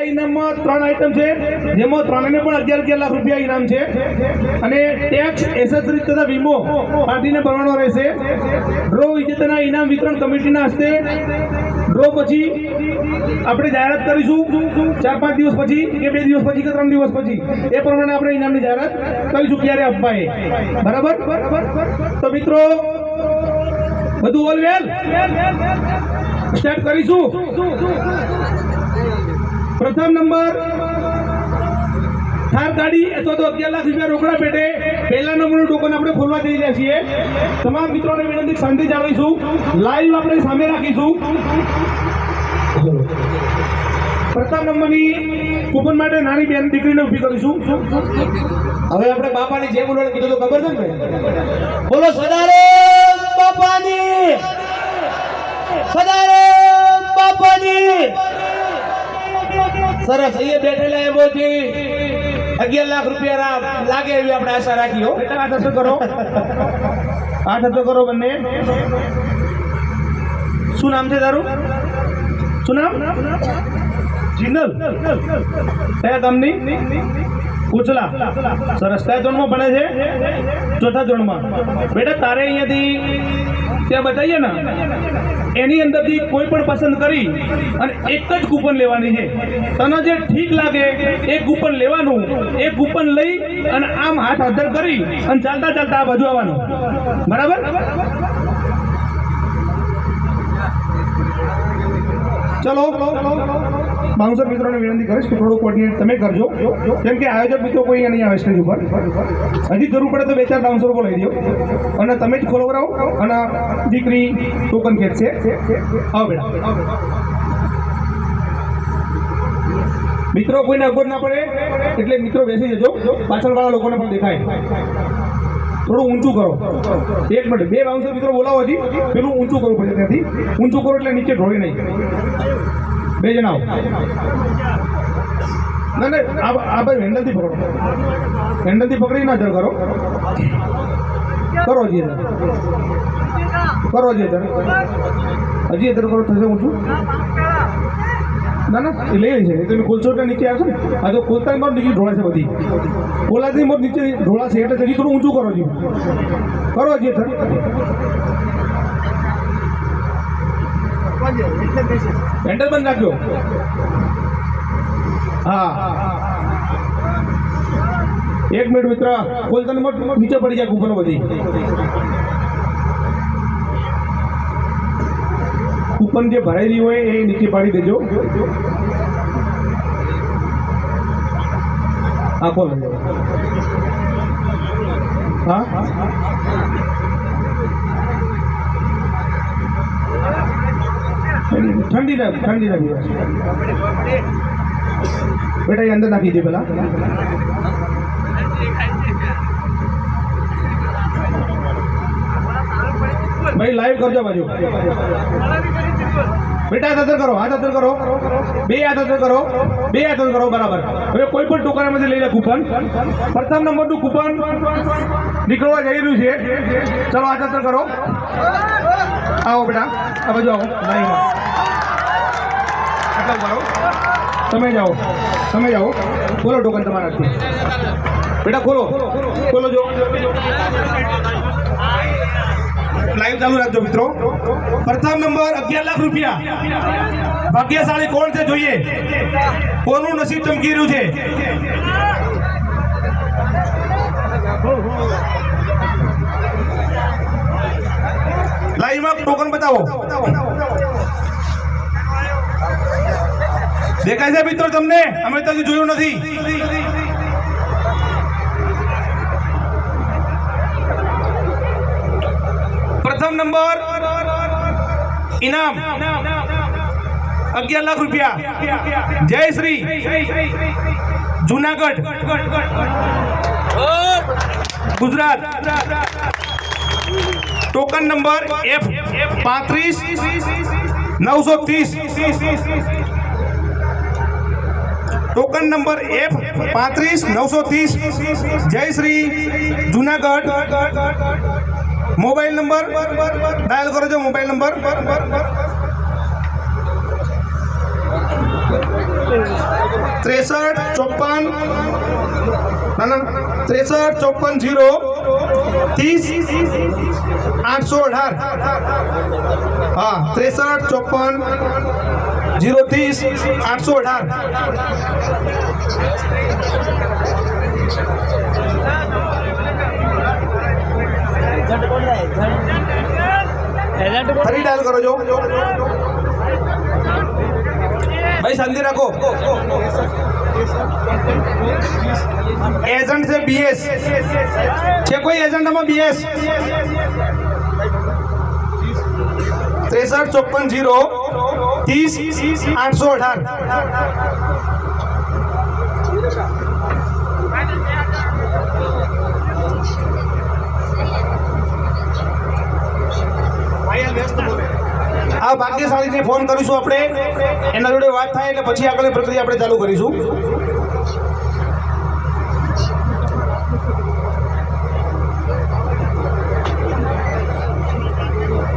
ઇનામમાં ત્રણ આઇટમ છે. જેમાં ત્રણને પણ અગિયાર અગિયાર લાખ રૂપિયા ઇનામ છે. અને ટેક્સ એસેસરીઝ તથા વીમો પાર્ટીને ભરવાનો રહેશે. ડ્રો વિજેતાના ઇનામ વિતરણ કમિટીના હસ્તે. ડ્રો પછી આપણે જાહેરાત કરીશું ચાર પાંચ દિવસ પછી કે બે દિવસ પછી કે ત્રણ દિવસ પછી. એ પ્રમાણે આપણે ઇનામની જાહેરાત કરીશું ક્યારે એ બરાબર? તો મિત્રો, બધું ઓલ વેલ સ્ટાર્ટ કરીશું? પ્રથમ નંબર. થાર ગાડી અથવા તો અગિયાર લાખ રૂપિયા રોકડા પેટે. પહેલા નંબરનું ટોકન આપણે ખોલવા જઈ રહ્યા છીએ. તમામ મિત્રોને વિનંતી, શાંતિ જાળવીશું. લાઈવ આપણે સામે રાખીશું. પ્રથમ નંબરની કૂપન માટે નાની બેન દીકરીને ઊભી કરીશું. હવે આપણે બાપાની જે બોલવાનું કીધું તો ખબર છે ને બોલો સદારે બાપાની. સદારે બાપાની. સરસ, અહીંયા બેઠેલા એમોથી અગિયાર લાખ રૂપિયા લાગે એવી આપણે આશા રાખી, હો. બેટા કરો? આઠ હસો કરો બંને? શું નામ છે તારું? શું નામ? જિંદલ કયા ગામની ઉચલા સરસ. કયા ધોરણમાં ભણે છે? ચોથા ધોરણમાં. બેટા, તારે અહીંયાથી ત્યાં બતાવીએ ને. એની અંદરથી કોઈ પણ પસંદ કરી અને એક જ કૂપન લેવાની છે. તને જે ઠીક લાગે એ કૂપન લેવાનું. એ કૂપન લઈ અને આમ હાથ હાથર કરી અને ચાલતા ચાલતા આ બાજુ આવવાનું. બરાબર? ચલો. બાઉન્સર મિત્રોને વિનંતી કરીશ કે થોડું કોર્ડિનેટ તમે કરજો. કેમ કે આયોજક મિત્રો કોઈ નહીં આવે સ્ટેજ ઉપર. હજી જરૂર પડે તો બે ચાર બાઉન્સર બોલાવી દો અને તમે જ ખોલવરાવો અને દીકરી ટોકન ખેંચશે. આવો બેટા. મિત્રો કોઈને અગવડ ના પડે, એટલે મિત્રો બેસી જજો. પાછળવાળા લોકોને પણ દેખાય. થોડું ઊંચું કરો. એક મિનિટ બે બાઉન્સર મિત્રો બોલાવો હજી. પેલું ઊંચું કરવું પડશે ત્યાંથી. ઊંચું કરો એટલે નીચે ઢોળી નહીં. બે જણા ના ના, આ ભાઈ હેન્ડલથી પકડો. હેન્ડલથી પકડી ના ધર કરો. કરો ધર કરો હજી ધર હજી ધર કરો, થશે ઊંચું. ના ના, એ લઈ છે. તમે ખોલશો એટલે નીચે આવશે ને. આ તો ખોલતા મોટ નીચે ઢોળાશે બધી. ખોલાથી મોટ નીચે ઢોળા છે એટલે હજી થોડું ઊંચું કરો હજી. કરો હજી ધર હેન્ડલ બંધ રાખજો. હા. એક મિનિટ મિત્ર ખોલતા તને નીચે પડી જાય કૂપનો બધી. કૂપન જે ભરાયેલી હોય એ નીચે પાડી દેજો. હા ખોલો હા? ઠંડી રાખ ઠંડી રાખી બેટા, એ અંદર નાખી દે પેલા. ભાઈ લાઈવ કરજો બાજુ. બેટા હાથ કરો હાથ અદર કરો. બે હાથ અદર કરો. બે હાથ કરો, બરાબર. હવે કોઈ પણ ટોકરામાંથી લઈ લે કૂપન. પ્રથમ નંબરનું કૂપન નીકળવા જઈ રહ્યું છે. ચલો હાથ અદર કરો. આવો બેટા, આ બાજુ આવો. રહો. તમે જાઓ. તમે જાઓ. બોલો ટોકન તમારાથી બેટા, ખોલો. ખોલો જો. લાઈવ ચાલુ રાખજો મિત્રો. પ્રથમ નંબર, અગિયાર લાખ રૂપિયા. ભાગ્યશાળી કોણ છે જોઈએ? કોનું નસીબ ચમકી રહ્યું છે? લાઈવમાં ટોકન બતાવો. દેખાય છે મિત્રો તમને? અમે તો હજી જોયું નથી. પ્રથમ નંબર, ઇનામ. અગિયાર લાખ રૂપિયા. જય Shri Junagadh. Gujarat. Token number F પાંત્રીસ નવસો ત્રીસ. ટોકન નંબર એફ પાંત્રીસ, નવસો ત્રીસ. જય Shri Junagadh. Mobile number, dial કરો છો મોબાઈલ નંબર. ત્રેસઠ ચોપન ત્રેસઠ ચોપન જીરો, ત્રીસ, આઠસો અઢાર. હા, ત્રેસઠ ચોપન જીરો ત્રીસ, આઠસો અઢાર. ફરી ડાયલ કરો છો ભાઈ, શાંતિ રાખો. એજન્ટ છે બીએસ છે કોઈ એજન્ટ આમાં બીએસ ત્રેસઠ, ચોપન જીરો ત્રીસ આઠસો અઢાર આ ભાગ્યશાળીને ફોન કરીશું આપણે. એના જોડે વાત થાય એટલે પછી આગળની પ્રક્રિયા આપણે ચાલુ કરીશું.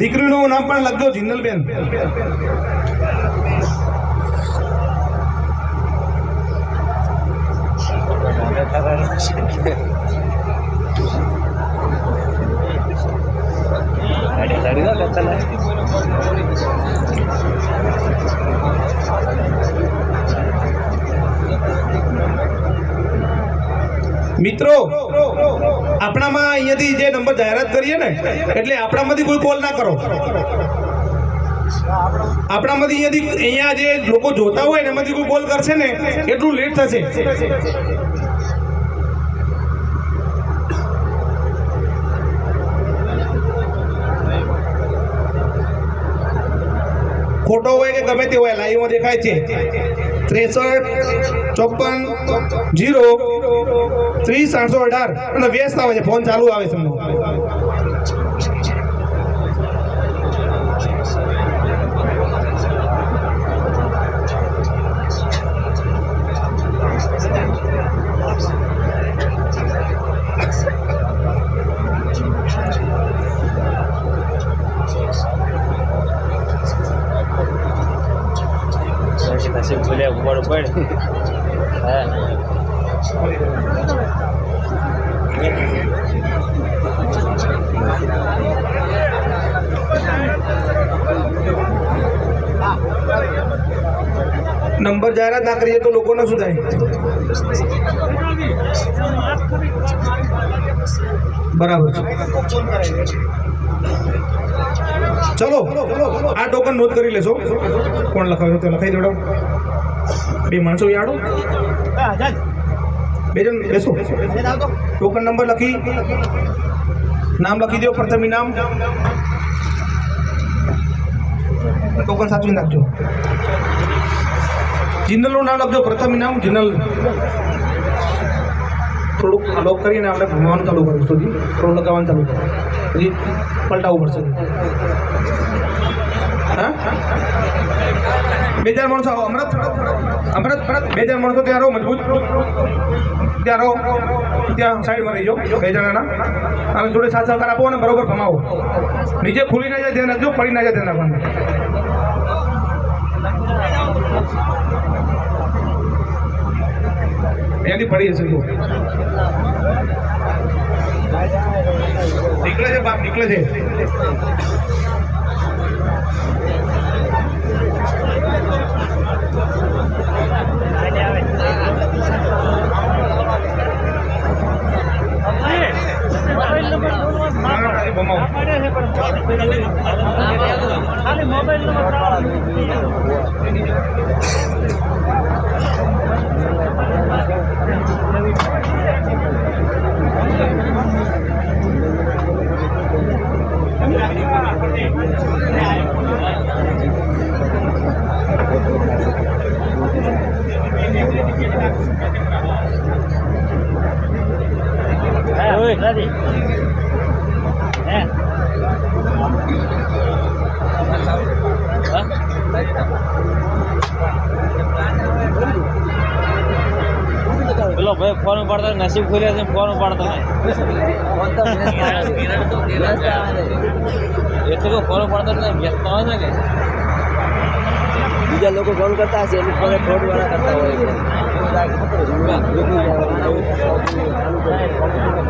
દીકરીનું નામ પણ લખજો જિંદલબેન. મિત્રો, આપણામાં અહીંયાથી જે નંબર જાહેરાત કરીએ ને, એટલે આપણામાંથી કોઈ કોલ ના કરો. આપણામાંથી અહીંયાથી, અહીંયા જે લોકો જોતા હોય ને, એમાંથી કોઈ કોલ કરશે ને, એટલું લેટ થશે. ખોટો હોય કે ગમે તે હોય લાઈવમાં દેખાય છે. ત્રેસઠ, ચોપન, જીરો, ત્રીસ, આઠસો અઢાર. અને વ્યસ્ત આવે છે, ફોન ચાલુ આવે છે નસીબ ભૂલે ઉપર પડ. નંબર જાહેરાત ના કરીએ તો લોકોને શું થાય? બરાબર છે. ચલો, આ ટોકન નોંધ કરી લેશો કોણ લખાવે તો લખાઈ દેવડાવો બે માણસો યાડો બે જણ બેસો. ટોકન નંબર લખી. નામ લખી દો પ્રથમ ઇનામ. ટોકન સાચવી નાખજો જિનલનું નામ લખજો, પ્રથમ ઇનામ, જિનલ. થોડુંક લોક કરીને આપણે ભણવાનું ચાલુ કરીશું થોડું લગાવવાનું ચાલુ કરો પલટાવવું પડશે. હા? બે ચાર માણસો આવો અમૃત અમૃત બે ચાર માણસો ત્યાં રહો, મજબૂત. ત્યાં રહો. ત્યાં સાઈડમાં રહીજો બે જણાના. અને જોડે સાથ સહકાર આપો અને બરોબર કમાવો. નીચે ખુલી ના જાય, ધ્યાન રાખજો, પડી ના જાય, ધ્યાન રાખવાનું. એની પડી હશે જો નીકળે છે બાપ નીકળે છે મોબાઈલ ના, ખાલી ભમાવો. પેલો ભાઈ ફોન ઉપાડતો નસીબ ખુલ્યા છે ફોન ઉપાડતો નહીં એટલે કે ફોન ઉપાડતો નહીં, વ્યસ્ત હોય ને કે. બીજા લોકો ફોન કરતા હશે, એની ફોન ફ્રોડ વાળા કરતા હોય